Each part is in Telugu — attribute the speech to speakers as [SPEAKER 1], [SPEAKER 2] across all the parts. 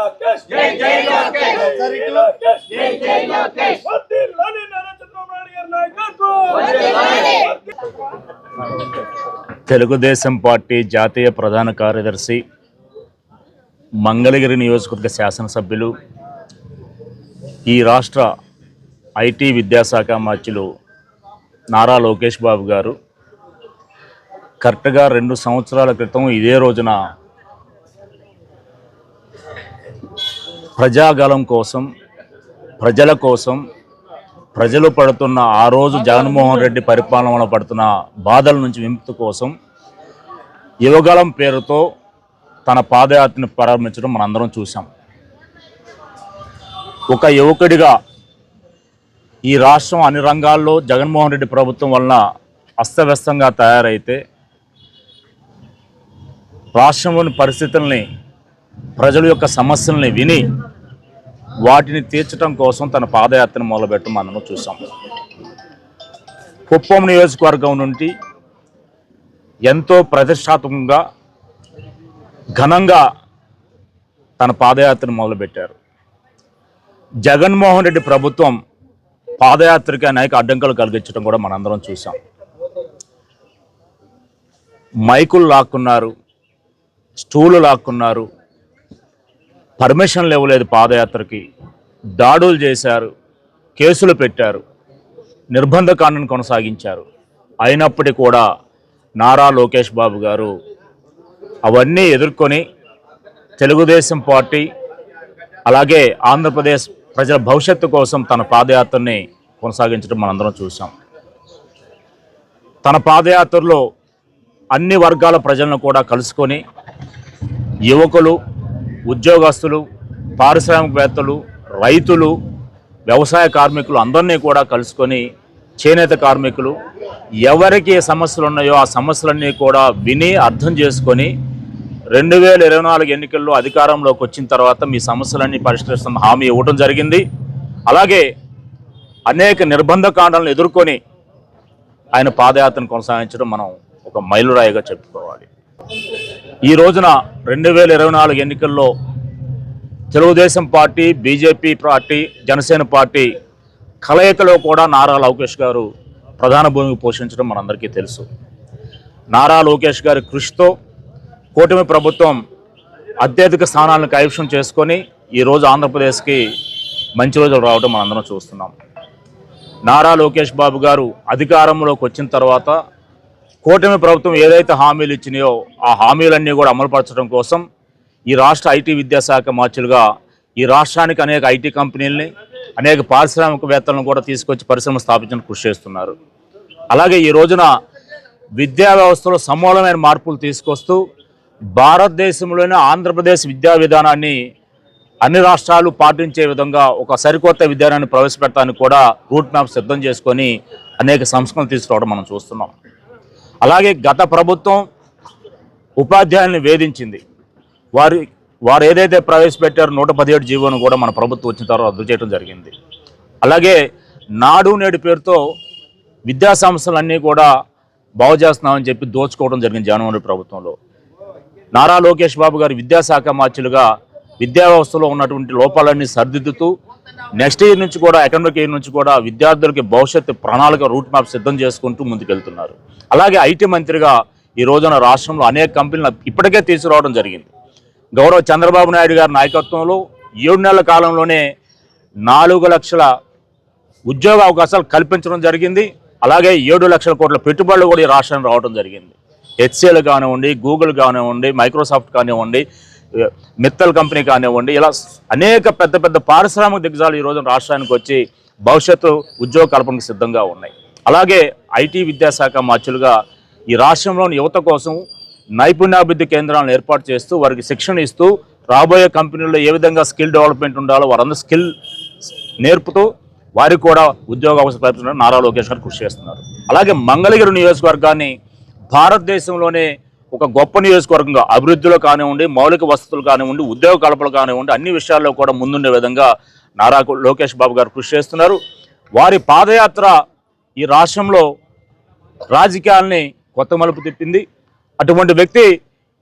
[SPEAKER 1] లోకేష్. జై జై లోకేష్. జై జై లోకేష్. జై జై లోకేష్. వర్ధిల్లాలి నారా చంద్రబాబు నాయుడు గారి నాయకత్వం.
[SPEAKER 2] తెలుగుదేశం పార్టీ జాతీయ ప్రధాన కార్యదర్శి మంగళగిరి నియోజకవర్గ శాసనసభ్యులు ఈ రాష్ట్ర ఐటీ విద్యాశాఖ మంత్రులు నారా లోకేష్ బాబు గారు. కరెక్ట్గా రెండు సంవత్సరాల క్రితం ఇదే రోజున ప్రజాగలం కోసం ప్రజల కోసం ప్రజలు పడుతున్న ఆ రోజు జగన్మోహన్ రెడ్డి పరిపాలనలో పడుతున్న బాధల నుంచి విముక్తి కోసం యువగలం పేరుతో తన పాదయాత్రను ప్రారంభించడం మనందరం చూసాం ఒక యువకుడిగా ఈ రాష్ట్రం అన్ని రంగాల్లో జగన్మోహన్ రెడ్డి ప్రభుత్వం వలన అస్తవ్యస్తంగా తయారైతే రాష్ట్రంలోని పరిస్థితుల్ని ప్రజల యొక్క సమస్యల్ని విని వాటిని తీర్చడం కోసం తన పాదయాత్రను మొదలుపెట్టడం మనం చూసాం. కుప్పం నియోజకవర్గం నుండి ఎంతో ప్రతిష్టాత్మకంగా ఘనంగా తన పాదయాత్రను మొదలుపెట్టారు. జగన్మోహన్ రెడ్డి ప్రభుత్వం పాదయాత్రకి అనేక అడ్డంకులు కలిగించడం కూడా మనందరం చూసాం. మైకులు లాక్కున్నారు స్టూలు లాక్కున్నారు పర్మిషన్లు ఇవ్వలేదు పాదయాత్రకి. దాడులు చేశారు కేసులు పెట్టారు నిర్బంధకాండను కొనసాగించారు. అయినప్పటికీ కూడా నారా లోకేష్ బాబు గారు అవన్నీ ఎదుర్కొని తెలుగుదేశం పార్టీ అలాగే ఆంధ్రప్రదేశ్ ప్రజల భవిష్యత్తు కోసం తన పాదయాత్రని కొనసాగించడం మనందరం చూసాం తన పాదయాత్రలో అన్ని వర్గాల ప్రజలను కూడా కలుసుకొని యువకులు ఉద్యోగస్తులు పారిశ్రామికవేత్తలు రైతులు వ్యవసాయ కార్మికులు అందరినీ కూడా కలుసుకొని చేనేత కార్మికులు ఎవరికి ఏ సమస్యలు ఉన్నాయో ఆ సమస్యలన్నీ కూడా విని అర్థం చేసుకొని రెండు వేల ఇరవై నాలుగు ఎన్నికల్లో అధికారంలోకి వచ్చిన తర్వాత మీ సమస్యలన్నీ పరిష్కరిస్తున్న హామీ ఇవ్వటం జరిగింది. అలాగే అనేక నిర్బంధ కాండాలను ఎదుర్కొని ఆయన పాదయాత్రను కొనసాగించడం మనం ఒక మైలురాయిగా చెప్పుకోవాలి. ఈ రోజున రెండు వేల ఇరవై నాలుగు ఎన్నికల్లో Telugu Desam party BJP party Janasena party కలయికలో కూడా నారా లోకేష్ గారు ప్రధాన భూమికి పోషించడం మనందరికీ తెలుసు. నారా లోకేష్ గారి కృషితో కూటమి ప్రభుత్వం అత్యధిక స్థానాలను కైవసం చేసుకొని ఈరోజు ఆంధ్రప్రదేశ్కి మంచి రోజులు రావడం మనందరం చూస్తున్నాం. నారా లోకేష్ బాబు గారు అధికారంలోకి వచ్చిన తర్వాత కూటమి ప్రభుత్వం ఏదైతే హామీలు ఇచ్చినాయో ఆ హామీలన్నీ కూడా అమలుపరచడం కోసం ఈ రాష్ట్ర ఐటీ విద్యాశాఖ మార్చులుగా ఈ రాష్ట్రానికి అనేక ఐటీ కంపెనీలని అనేక పారిశ్రామికవేత్తలను కూడా తీసుకొచ్చి పరిశ్రమ స్థాపించడానికి కృషి చేస్తున్నారు. అలాగే ఈ రోజున విద్యా వ్యవస్థలో సమూలమైన మార్పులు తీసుకొస్తూ భారతదేశంలోనే ఆంధ్రప్రదేశ్ విద్యా విధానాన్ని అన్ని రాష్ట్రాలు పాటించే విధంగా ఒక సరికొత్త విధానాన్ని ప్రవేశపెట్టడానికి కూడా రూట్ మ్యాప్ సిద్ధం చేసుకొని అనేక సంస్కరణలు తీసుకురావడం మనం చూస్తున్నాం. అలాగే గత ప్రభుత్వం ఉపాధ్యాయుల్ని వేధించింది. వారి వారు ఏదైతే ప్రవేశపెట్టారో నూట పదిహేడు జీవోను కూడా మన ప్రభుత్వం వచ్చిన తర్వాత రద్దు చేయడం జరిగింది. అలాగే నాడు నేడు పేరుతో విద్యా సంస్థలన్నీ కూడా బాగు చేస్తున్నామని చెప్పి దోచుకోవడం జరిగింది జగన్మోహన్ ప్రభుత్వంలో. నారా లోకేష్ బాబు గారు విద్యాశాఖ మార్చులుగా విద్యా వ్యవస్థలో ఉన్నటువంటి లోపాలన్నీ సరిదిద్దుతూ నెక్స్ట్ ఇయర్ నుంచి కూడా అకాడమిక్ ఇయర్ నుంచి కూడా విద్యార్థులకి భవిష్యత్తు ప్రణాళిక రూట్ మ్యాప్ సిద్ధం చేసుకుంటూ ముందుకెళ్తున్నారు. అలాగే ఐటీ మంత్రిగా ఈ రోజున రాష్ట్రంలో అనేక కంపెనీలు ఇప్పటికే తీసుకురావడం జరిగింది. గౌరవ చంద్రబాబు నాయుడు గారి నాయకత్వంలో ఏడు నెలల కాలంలోనే నాలుగు లక్షల ఉద్యోగ అవకాశాలు కల్పించడం జరిగింది. అలాగే ఏడు లక్షల కోట్ల పెట్టుబడులు కూడా ఈ రాష్ట్రానికి రావడం జరిగింది. హెచ్సిఎల్ కానివ్వండి గూగుల్ కానివ్వండి మైక్రోసాఫ్ట్ కానివ్వండి మిత్తల్ కంపెనీ కానివ్వండి ఇలా అనేక పెద్ద పెద్ద పారిశ్రామిక దిగ్గజాలు ఈ రోజు రాష్ట్రానికి వచ్చి భవిష్యత్తు ఉద్యోగ కల్పనకు సిద్ధంగా ఉన్నాయి. అలాగే ఐటీ విద్యాశాఖ మార్చులుగా ఈ రాష్ట్రంలోని యువత కోసం నైపుణ్యాభివృద్ధి కేంద్రాలను ఏర్పాటు చేస్తూ వారికి శిక్షణ ఇస్తూ రాబోయే కంపెనీల్లో ఏ విధంగా స్కిల్ డెవలప్మెంట్ ఉండాలో వారందరూ స్కిల్ నేర్పుతూ వారికి కూడా ఉద్యోగ అవసరం కల్పించడానికి నారా లోకేష్ గారు కృషి చేస్తున్నారు. అలాగే మంగళగిరి నియోజకవర్గాన్ని భారతదేశంలోనే ఒక గొప్ప నియోజకవర్గంగా అభివృద్ధిలో కానివ్వండి మౌలిక వసతులు కానివ్వండి ఉద్యోగ కల్పలు కానివ్వండి అన్ని విషయాల్లో కూడా ముందుండే విధంగా నారా లోకేష్ బాబు గారు కృషి చేస్తున్నారు. వారి పాదయాత్ర ఈ రాష్ట్రంలో రాజకీయాల్ని కొత్త మలుపు తిప్పింది. అటువంటి వ్యక్తి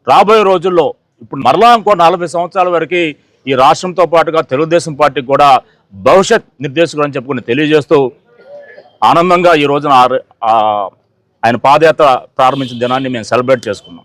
[SPEAKER 2] రాబోయే రోజుల్లో ఇప్పుడు మరలా ఇంకో నలభై సంవత్సరాల వరకు ఈ రాష్ట్రంతో పాటుగా తెలుగుదేశం పార్టీకి కూడా భవిష్యత్ నిర్దేశకుడు అని చెప్పుకుని తెలియజేస్తూ ఆనందంగా ఈ రోజున ఆ- ఆయన పాదయాత్ర ప్రారంభించిన దినాన్ని మేము సెలబ్రేట్ చేసుకున్నాం.